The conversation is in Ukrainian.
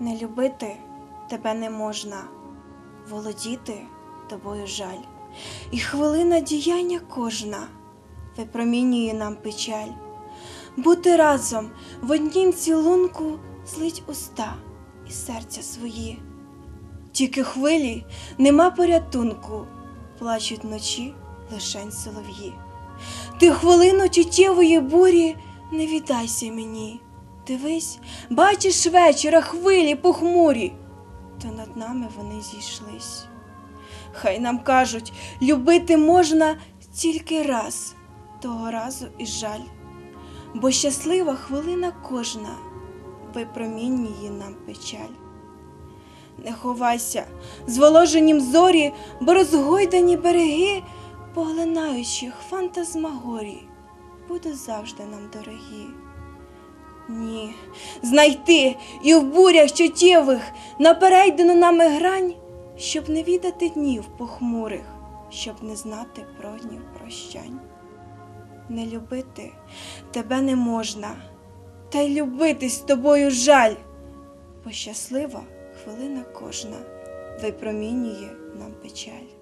Не любити тебе не можна, володіти тобою жаль, і хвилина діяння кожна випромінює нам печаль. Бути разом в однім цілунку злить уста і серця свої. Тільки хвилі нема порятунку, плачуть вночі лишень солов'ї. Ти хвилину чуттєвої бурі не віддайся мені. Дивись, бачиш вечора хвилі похмурі, то над нами вони зійшлись. Хай нам кажуть, любити можна тільки раз, того разу і жаль, бо щаслива хвилина кожна випромінює нам печаль. Не ховайся, зволоженім зорі, бо розгойдані береги, поглинаючих фантазмагорі, будуть завжди нам дорогі. Ні, знайти і в бурях чуттєвих на перейдену нами грань, щоб не відати днів похмурих, щоб не знати про днів прощань. Не любити тебе не можна, та й любитись тобою жаль, бо щаслива хвилина кожна випромінює нам печаль.